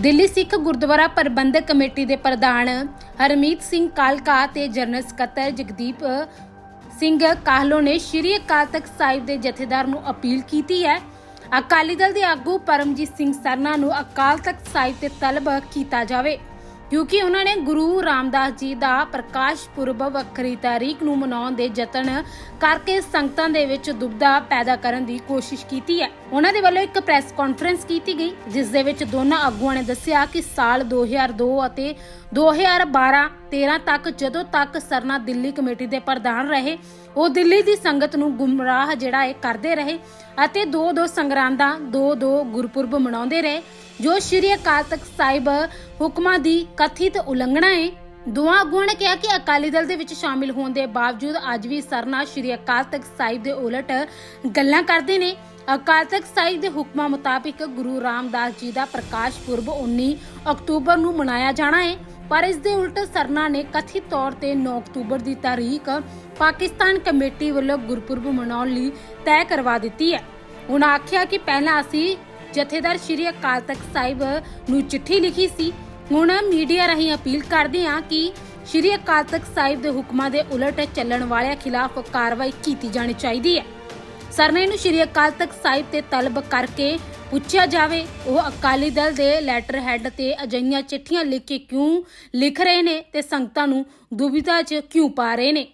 Delhi Sikh Gurdwara Prabandhak committee ਦੇ ਪ੍ਰਧਾਨ ਹਰਮੀਤ ਸਿੰਘ ਕਾਲਕਾ ਤੇ ਜਨਰਲ ਸਕੱਤਰ ਜਗਦੀਪ ਸਿੰਘ ਕਾਹਲੋ ਨੇ ਸ਼੍ਰੀ ਅਕਾਲ ਤਖਤ ਸਾਹਿਬ ਦੇ ਜਥੇਦਾਰ ਨੂੰ ਅਪੀਲ ਕੀਤੀ ਹੈ। ਅਕਾਲੀ ਦਲ ਦੇ ਆਗੂ ਪਰਮਜੀਤ ਸਿੰਘ ਸਰਨਾ ਨੂੰ ਅਕਾਲ ਤਖਤ ਸਾਹਿਬ ਤੇ ਤਲਬ ਕੀਤਾ ਜਾਵੇ। ਕਿਉਂਕਿ ਉਹਨਾਂ ਨੇ ਗੁਰੂ ਰਾਮਦਾਸ ਜੀ ਦਾ ਪ੍ਰਕਾਸ਼ ਪੁਰਬ ਵੱਖਰੀ ਤਾਰੀਖ ਨੂੰ ਮਨਾਉਣ ਦੇ ਯਤਨ ਕਰਕੇ ਸੰਗਤਾਂ ਦੇ ਵਿੱਚ ਦੁਬਦਾ ਪੈਦਾ ਕਰਨ ਦੀ ਕੋਸ਼ਿਸ਼ ਕੀਤੀ ਹੈ। ਉਹਨਾਂ ਦੇ ਵੱਲੋਂ ਇੱਕ ਪ੍ਰੈਸ ਕਾਨਫਰੰਸ ਕੀਤੀ ਗਈ, ਜਿਸ ਦੇ ਵਿੱਚ ਦੋਨਾਂ ਆਗੂਆਂ ਨੇ ਦੱਸਿਆ ਕਿ ਸਾਲ 2002 ਅਤੇ 2012 13 ਤੱਕ ਜਦੋਂ ਤੱਕ ਸਰਨਾ ਦਿੱਲੀ ਕਮੇਟੀ ਦੇ ਪ੍ਰਧਾਨ ਰਹੇ, ਉਹ ਦਿੱਲੀ ਦੀ ਸੰਗਤ ਨੂੰ ਗੁੰਮਰਾਹ ਜਿਹੜਾ ਇਹ ਕਰਦੇ ਰਹੇ ਅਤੇ ਦੋ ਦੋ ਸੰਗਰਾਂਦਾਂ, ਦੋ ਦੋ ਗੁਰਪੁਰਬ ਮਨਾਉਂਦੇ ਰਹੇ। ਜੋ ਸ਼੍ਰੀ ਅਕਾਲ ਤਖਤ ਸਾਹਿਬ ਹੁਕਮਾਂ ਦੀ ਕਥਿਤ ਉਲੰਘਣਾ ਹੈ, ਦੋਵਾਂ ਆਗੂਆਂ ਨੇ ਕਿਹਾ ਕਿ ਅਕਾਲੀ ਦਲ ਦੇ ਵਿੱਚ ਸ਼ਾਮਿਲ ਹੋਣ ਦੇ ਬਾਵਜੂਦ ਅੱਜ ਵੀ ਸਰਨਾ ਸ਼੍ਰੀ ਅਕਾਲ ਤਖਤ ਸਾਹਿਬ ਦੇ ਉਲਟ ਗੱਲਾਂ ਕਰਦੇ ਨੇ। ਅਕਾਲ ਤਖਤ ਸਾਹਿਬ ਦੇ ਹੁਕਮਾਂ ਮੁਤਾਬਿਕ ਗੁਰੂ ਰਾਮਦਾਸ ਜੀ ਦਾ ਪ੍ਰਕਾਸ਼ ਪੁਰਬ 19 ਅਕਤੂਬਰ ਨੂੰ ਮਨਾਇਆ ਜਾਣਾ ਹੈ, ਪਰ ਇਸ ਦੇ ਉਲਟ ਸਰਨਾ ਨੇ ਕਥਿਤ ਤੌਰ ਤੇ 9 ਅਕਤੂਬਰ ਦੀ ਤਾਰੀਖ ਪਾਕਿਸਤਾਨ ਕਮੇਟੀ ਵੱਲੋਂ ਗੁਰਪੁਰਬ ਮਨਾਉਣ ਲਈ ਤੈਅ ਕਰਵਾ ਦਿੱਤੀ ਹੈ। ਉਹਨਾਂ ਆਖਿਆ ਕਿ ਪਹਿਲਾਂ ਅਸੀਂ ਜਥੇਦਾਰ ਸ਼੍ਰੀ ਅਕਾਲ ਤਖਤ ਸਾਹਿਬ ਨੂੰ ਚਿੱਠੀ ਲਿਖੀ ਸੀ। ਹੁਣ ਮੀਡੀਆ ਰਾਹੀਂ ਅਪੀਲ ਕਰਦੇ ਹਾਂ ਕਿ ਸ਼੍ਰੀ ਅਕਾਲ ਤਖਤ ਸਾਹਿਬ ਦੇ ਹੁਕਮਾਂ ਦੇ ਉਲਟ ਚੱਲਣ ਵਾਲਿਆਂ ਖਿਲਾਫ ਕਾਰਵਾਈ ਕੀਤੀ ਜਾਣੀ ਚਾਹੀਦੀ ਹੈ। ਸਰਨੇ ਨੂੰ ਸ਼੍ਰੀ ਅਕਾਲ ਤਖਤ ਸਾਹਿਬ ਤੇ ਤਲਬ ਕਰਕੇ ਪੁੱਛਿਆ ਜਾਵੇ, ਉਹ ਅਕਾਲੀ ਦਲ ਦੇ ਲੈਟਰ ਹੈੱਡ ਤੇ ਅਜਈਆਂ ਚਿੱਠੀਆਂ ਲਿਖ ਕੇ ਕਿਉਂ ਲਿਖ ਰਹੇ ਨੇ ਤੇ ਸੰਗਤਾਂ ਨੂੰ ਦੁਬਿਧਾ 'ਚ ਕਿਉਂ ਪਾ ਰਹੇ ਨੇ?